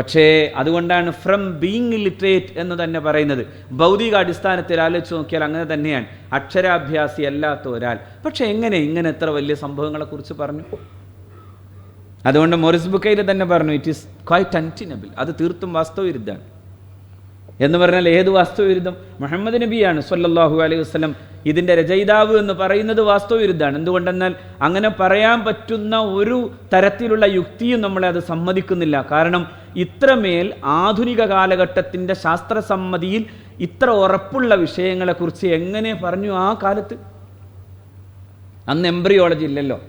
പക്ഷേ അതുകൊണ്ടാണ് from being literate എന്ന് തന്നെ പറയുന്നത്. ഭൗതിക അടിസ്ഥാനത്തിൽ ആലോചിച്ച് നോക്കിയാൽ അങ്ങനെ തന്നെയാണ്. അക്ഷരാഭ്യാസി അല്ലാത്ത ഒരാൾ. പക്ഷേ എങ്ങനെ ഇങ്ങനെ എത്ര വലിയ സംഭവങ്ങളെക്കുറിച്ച് പറഞ്ഞു? അതുകൊണ്ട് മൊറിസ് ബുക്കയിൽ തന്നെ പറഞ്ഞു ഇറ്റ് ഈസ് ക്വൈറ്റ് അന്റിനബിൾ അത് തീർത്തും വാസ്തവവിരുദ്ധമാണ്. എന്ന് പറഞ്ഞാൽ ഏത് വാസ്തവവിരുദ്ധം മുഹമ്മദ് നബിയാണ് സല്ലല്ലാഹു അലൈഹി വസ്ലം ഇതിന്റെ രചയിതാവ് എന്ന് പറയുന്നത് വാസ്തവവിരുദ്ധമാണ് എന്തുകൊണ്ടെന്നാൽ അങ്ങനെ പറയാൻ പറ്റുന്ന ഒരു തരത്തിലുള്ള യുക്തിയും നമ്മളെ അത് സമ്മതിക്കുന്നില്ല. കാരണം ഇത്രമേൽ ആധുനിക കാലഘട്ടത്തിന്റെ ശാസ്ത്രസമ്മതിയിൽ ഇത്ര ഉറപ്പുള്ള വിഷയങ്ങളെക്കുറിച്ച് എങ്ങനെ പറഞ്ഞു ആ കാലത്ത്? അന്ന് എംബ്രിയോളജി ഇല്ലല്ലോ.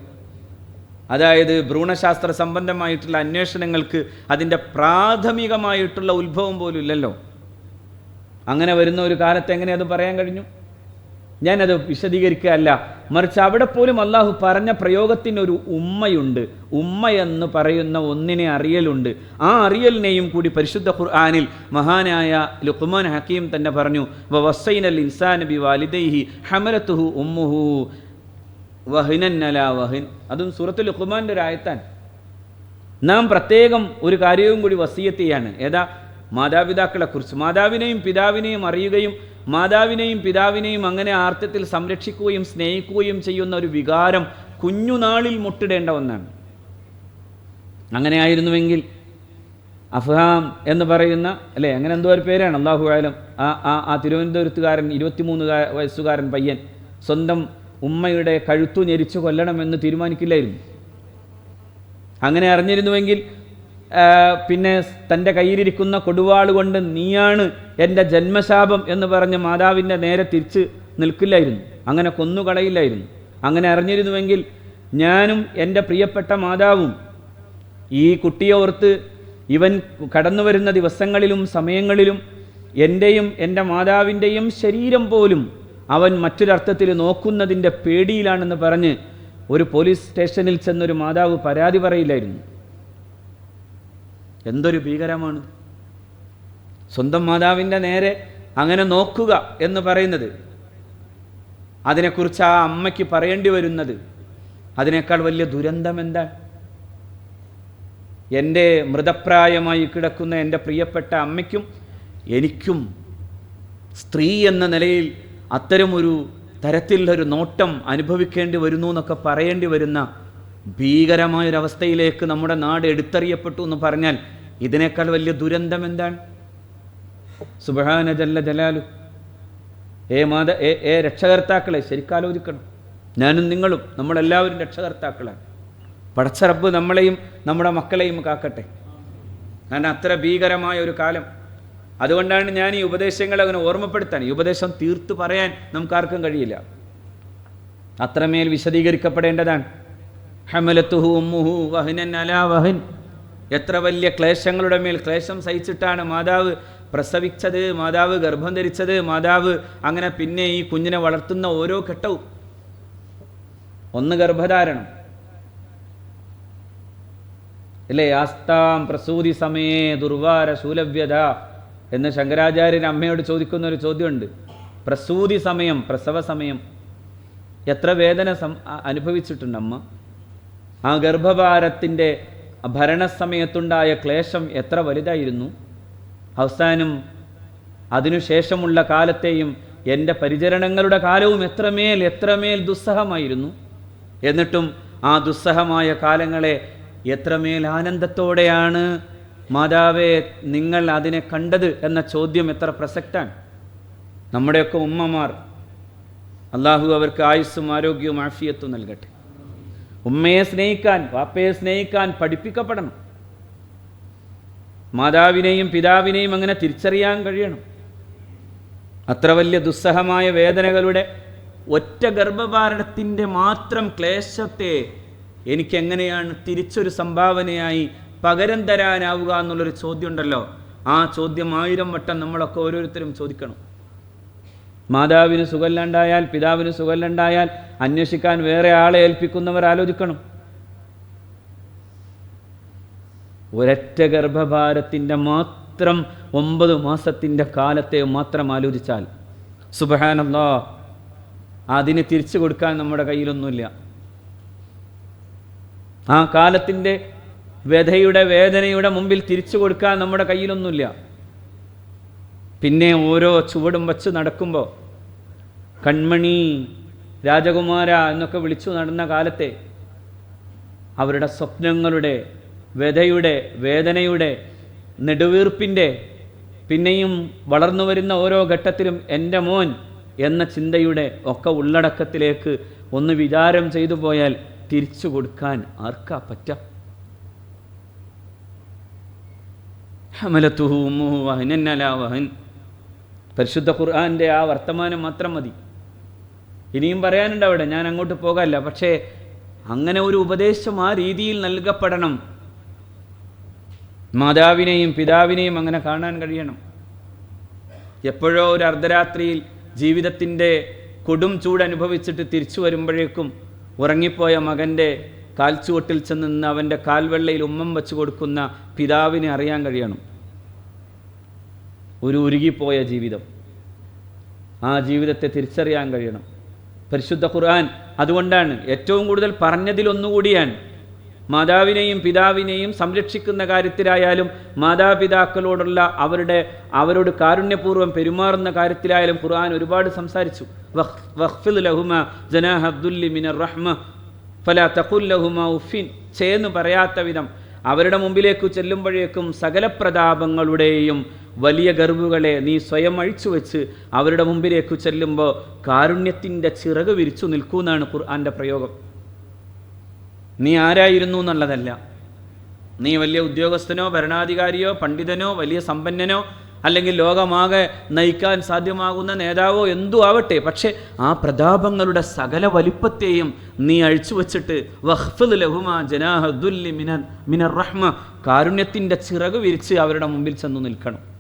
അതായത് ഭ്രൂണശാസ്ത്ര സംബന്ധമായിട്ടുള്ള അന്വേഷണങ്ങൾക്ക് അതിന്റെ പ്രാഥമികമായിട്ടുള്ള ഉത്ഭവം പോലും ഇല്ലല്ലോ. അങ്ങനെ വരുന്ന ഒരു കാലത്ത് എങ്ങനെ അത് പറയാൻ കഴിഞ്ഞു? ഞാനത് വിശദീകരിക്കുകയല്ല. മറിച്ച് അവിടെ പോലും അള്ളാഹു പറഞ്ഞ പ്രയോഗത്തിനൊരു ഉമ്മയുണ്ട്. ഉമ്മ എന്ന് പറയുന്ന ഒന്നിനെ അറിയലുണ്ട്. ആ അറിയലിനെയും കൂടി പരിശുദ്ധ ഖുർആാനിൽ മഹാനായ ലുഖ്മാൻ ഹക്കീം തന്നെ പറഞ്ഞു വസൈനൽ ഇൻസാൻ ബി വാലിദൈഹി ഹമലത്തുഹു ഉമ്മുഹു വഹിനൻ അല വഹിൻ. അതും സൂറത്തുൽ ലുഖ്മാന്റെ ഒരു ആയത്താൻ നാം പ്രത്യേകം ഒരു കാര്യവും കൂടി വസീയത്തെയാണ് ഏതാ? മാതാപിതാക്കളെക്കുറിച്ച് മാതാവിനെയും പിതാവിനെയും അറിയുകയും മാതാവിനെയും പിതാവിനെയും അങ്ങനെ ആർത്തത്തിൽ സംരക്ഷിക്കുകയും സ്നേഹിക്കുകയും ചെയ്യുന്ന ഒരു വികാരം കുഞ്ഞുനാളിൽ മുട്ടിടേണ്ട ഒന്നാണ്. അങ്ങനെയായിരുന്നുവെങ്കിൽ അഫ്ഹാം എന്ന് പറയുന്ന അല്ലേ അങ്ങനെ എന്തോ ഒരു പേരാണ് അള്ളാഹു ആയാലും ആ ആ ആ തിരുവനന്തപുരത്തുകാരൻ ഇരുപത്തിമൂന്ന് വയസ്സുകാരൻ പയ്യൻ സ്വന്തം ഉമ്മയുടെ കഴുത്തു ഞെരിച്ചു കൊല്ലണമെന്ന് തീരുമാനിക്കില്ലായിരുന്നു. അങ്ങനെ അറിഞ്ഞിരുന്നുവെങ്കിൽ പിന്നെ തന്റെ കയ്യിലിരിക്കുന്ന കൊടുവാൾ കൊണ്ട് നീയാണ് എന്റെ ജന്മശാപം എന്ന് പറഞ്ഞ് മാതാവിന്റെ നേരെ തിരിച്ച് നിൽക്കില്ലായിരുന്നു. അങ്ങനെ കൊന്നുകളയില്ലായിരുന്നു. അങ്ങനെ അറിഞ്ഞിരുന്നുവെങ്കിൽ ഞാനും എന്റെ പ്രിയപ്പെട്ട മാതാവും ഈ കുട്ടിയെ ഓർത്ത് ഇവൻ കടന്നു വരുന്ന ദിവസങ്ങളിലും സമയങ്ങളിലും എന്റെയും എന്റെ മാതാവിന്റെയും ശരീരം പോലും അവൻ മറ്റൊരർത്ഥത്തിൽ നോക്കുന്നതിന്റെ പേടിയിലാണെന്ന് പറഞ്ഞ് ഒരു പോലീസ് സ്റ്റേഷനിൽ ചെന്നൊരു മാതാവ് പരാതി പറയില്ലായിരുന്നു. എന്തൊരു ഭീകരമാണ്. സ്വന്തം മാതാവിന്റെ നേരെ അങ്ങനെ നോക്കുക എന്ന് പറയുന്നത്. അതിനെക്കുറിച്ച് ആ അമ്മയ്ക്ക് പറയേണ്ടി വരുന്നത്. അതിനേക്കാൾ വലിയ ദുരന്തം എന്താ എന്റെ മൃതപ്രായമായി കിടക്കുന്ന എന്റെ പ്രിയപ്പെട്ട അമ്മയ്ക്കും എനിക്കും സ്ത്രീ എന്ന നിലയിൽ അത്തരമൊരു തരത്തിലുള്ളൊരു നോട്ടം അനുഭവിക്കേണ്ടി വരുന്നു എന്നൊക്കെ പറയേണ്ടി വരുന്ന ഭീകരമായൊരവസ്ഥയിലേക്ക് നമ്മുടെ നാട് എടുത്തറിയപ്പെട്ടു എന്ന് പറഞ്ഞാൽ ഇതിനേക്കാൾ വലിയ ദുരന്തം എന്താണ്? സുബഹാന ജല്ല ജലാലു. ഏ മാത ഏ രക്ഷകർത്താക്കളെ ശരിക്കാലോചിക്കണം. ഞാനും നിങ്ങളും നമ്മളെല്ലാവരും രക്ഷകർത്താക്കളാണ്. പടച്ച റബ്ബ് നമ്മളെയും നമ്മുടെ മക്കളെയും കാക്കട്ടെ. കാരണം അത്ര ഭീകരമായ ഒരു കാലം. അതുകൊണ്ടാണ് ഞാൻ ഈ ഉപദേശങ്ങളെ അങ്ങനെ ഓർമ്മപ്പെടുത്താൻ ഈ ഉപദേശം തീർത്തു പറയാൻ നമുക്കാർക്കും കഴിയില്ല. അത്രമേൽ വിശദീകരിക്കപ്പെടേണ്ടതാണ്. ഹമലത്തുഹു ഉമ്മുഹു വഹിനൻ അലാ വഹിൻ. എത്ര വലിയ ക്ലേശങ്ങളുടെ മേൽ ക്ലേശം സഹിച്ചിട്ടാണ് മാതാവ് പ്രസവിച്ചത് മാതാവ് ഗർഭം ധരിച്ചത് മാതാവ് അങ്ങനെ പിന്നെ ഈ കുഞ്ഞിനെ വളർത്തുന്ന ഓരോ ഘട്ടവും. ഒന്ന് ഗർഭധാരണം. അല്ലേ ആസ്താം പ്രസൂതി സമയേ ദുർവാര ശൂലവ്യത എന്ന് ശങ്കരാചാര്യൻ അമ്മയോട് ചോദിക്കുന്ന ഒരു ചോദ്യമുണ്ട്. പ്രസൂതി സമയം പ്രസവ സമയം. എത്ര വേദന അനുഭവിച്ചിട്ടുണ്ട് അമ്മ ആ ഗർഭഭാരത്തിന്റെ ഭരണസമയത്തുണ്ടായ ക്ലേശം എത്ര വലുതായിരുന്നു? അവസാനം അതിനുശേഷമുള്ള കാലത്തെയും എന്റെ പരിചരണങ്ങളുടെ കാലവും എത്രമേൽ എത്രമേൽ ദുസ്സഹമായിരുന്നു? എന്നിട്ടും ആ ദുസ്സഹമായ കാലങ്ങളെ എത്രമേൽ ആനന്ദത്തോടെയാണ് മാതാവേ നിങ്ങൾ അതിനെ കണ്ടത് എന്ന ചോദ്യം എത്ര പ്രസക്താണ്? നമ്മുടെയൊക്കെ ഉമ്മമാർ അള്ളാഹു അവർക്ക് ആയുസ്സും ആരോഗ്യവും ആഫിയത്തും നൽകട്ടെ. ഉമ്മയെ സ്നേഹിക്കാൻ വാപ്പയെ സ്നേഹിക്കാൻ പഠിപ്പിക്കപ്പെടണം. മാതാവിനെയും പിതാവിനെയും അങ്ങനെ തിരിച്ചറിയാൻ കഴിയണം. അത്ര വലിയ ദുസ്സഹമായ വേദനകളുടെ ഒറ്റ ഗർഭപാരണത്തിന്റെ മാത്രം ക്ലേശത്തെ എനിക്കെങ്ങനെയാണ് തിരിച്ചൊരു സംഭാവനയായി പകരം തരാനാവുക എന്നുള്ളൊരു ചോദ്യമുണ്ടല്ലോ. ആ ചോദ്യം ആയിരം വട്ടം നമ്മളൊക്കെ ഓരോരുത്തരും ചോദിക്കണം. മാതാവിന് സുഖമില്ലാണ്ടായാൽ പിതാവിന് സുഖമില്ലാണ്ടായാൽ അന്വേഷിക്കാൻ വേറെ ആളെ ഏൽപ്പിക്കുന്നവർ ആലോചിക്കണം. ഒരൊറ്റ ഗർഭഭാരത്തിന്റെ മാത്രം ഒമ്പത് മാസത്തിന്റെ കാലത്തെ മാത്രം ആലോചിച്ചാൽ സുബഹാനല്ലോ അതിന് തിരിച്ചു കൊടുക്കാൻ നമ്മുടെ കയ്യിലൊന്നുമില്ല. ആ കാലത്തിന്റെ വ്യഥയുടെ വേദനയുടെ മുമ്പിൽ തിരിച്ചു കൊടുക്കാൻ നമ്മുടെ കയ്യിലൊന്നുമില്ല. പിന്നെ ഓരോ ചുവടും വച്ച് നടക്കുമ്പോൾ കൺമണി രാജകുമാര എന്നൊക്കെ വിളിച്ചു നടന്ന കാലത്തെ അവരുടെ സ്വപ്നങ്ങളുടെ വ്യഥയുടെ വേദനയുടെ നെടുവീർപ്പിന്റെ പിന്നെയും വളർന്നു വരുന്ന ഓരോ ഘട്ടത്തിലും എന്റെ മോൻ എന്ന ചിന്തയുടെ ഒക്കെ ഉള്ളടക്കത്തിലേക്ക് ഒന്ന് വിചാരം ചെയ്തു പോയാൽ തിരിച്ചു കൊടുക്കാൻ ആർക്കാ പറ്റ? ഹമലത്തുഹു അലാ വഹൻ. പരിശുദ്ധ ഖുർആാന്റെ ആ വർത്തമാനം മാത്രം മതി. ഇനിയും പറയാനുണ്ട് അവിടെ ഞാൻ അങ്ങോട്ട് പോകാല്ല പക്ഷേ അങ്ങനെ ഒരു ഉപദേശം ആ രീതിയിൽ നൽകപ്പെടണം. മാതാവിനെയും പിതാവിനെയും അങ്ങനെ കാണാൻ കഴിയണം. എപ്പോഴോ ഒരു അർദ്ധരാത്രിയിൽ ജീവിതത്തിന്റെ കൊടും ചൂട് അനുഭവിച്ചിട്ട് തിരിച്ചു വരുമ്പോഴേക്കും ഉറങ്ങിപ്പോയ മകന്റെ കാൽച്ചുവട്ടിൽ ചെന്ന് നിന്ന് അവന്റെ കാൽവെള്ളയിൽ ഉമ്മം വെച്ച് കൊടുക്കുന്ന പിതാവിനെ അറിയാൻ കഴിയണം. ഒരു ഉരുകിപ്പോയ ജീവിതം. ആ ജീവിതത്തെ തിരിച്ചറിയാൻ കഴിയണം. പരിശുദ്ധ ഖുർആൻ അതുകൊണ്ടാണ് ഏറ്റവും കൂടുതൽ പറഞ്ഞതിലൊന്നുകൂടിയാണ്. മാതാവിനെയും പിതാവിനെയും സംരക്ഷിക്കുന്ന കാര്യത്തിലായാലും മാതാപിതാക്കളോടുള്ള അവരുടെ അവരോട് കാരുണ്യപൂർവം പെരുമാറുന്ന കാര്യത്തിലായാലും ഖുർആൻ ഒരുപാട് സംസാരിച്ചു. മിനർ റഹ്മ ഉഫിൻ ചേന്ന് പറയാത്ത വിധം അവരുടെ മുമ്പിലേക്ക് ചെല്ലുമ്പോഴേക്കും സകല പ്രതാപങ്ങളുടെയും വലിയ ഗർവുകളെ നീ സ്വയം അഴിച്ചു വെച്ച് അവരുടെ മുമ്പിലേക്ക് ചെല്ലുമ്പോൾ കാരുണ്യത്തിന്റെ ചിറക് വിരിച്ചു നിൽക്കുമെന്നാണ് ഖുർആന്റെ പ്രയോഗം. നീ ആരായിരുന്നു എന്നുള്ളതല്ല. നീ വലിയ ഉദ്യോഗസ്ഥനോ ഭരണാധികാരിയോ പണ്ഡിതനോ വലിയ സമ്പന്നനോ അല്ലെങ്കിൽ ലോകമാകെ നയിക്കാൻ സാധ്യമാകുന്ന നേതാവോ എന്തു ആവട്ടെ പക്ഷേ ആ പ്രതാപങ്ങളുടെ സകല വലിപ്പത്തെയും നീ അഴിച്ചു വച്ചിട്ട് മിനർ മിനർ റഹ്മ കാരുണ്യത്തിന്റെ ചിറക് വിരിച്ച് അവരുടെ മുമ്പിൽ ചെന്ന് നിൽക്കണം.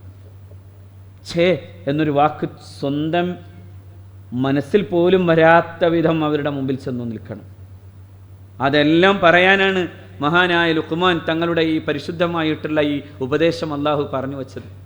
ഛേ എന്നൊരു വാക്ക് സ്വന്തം മനസ്സിൽ പോലും വരാത്ത വിധം അവരുടെ മുമ്പിൽ ചെന്നു നിൽക്കണം. അതെല്ലാം പറയാനാണ് മഹാനായ ലുക്മാൻ തങ്ങളുടെ ഈ പരിശുദ്ധമായിട്ടുള്ള ഈ ഉപദേശം അള്ളാഹു പറഞ്ഞു വച്ചത്.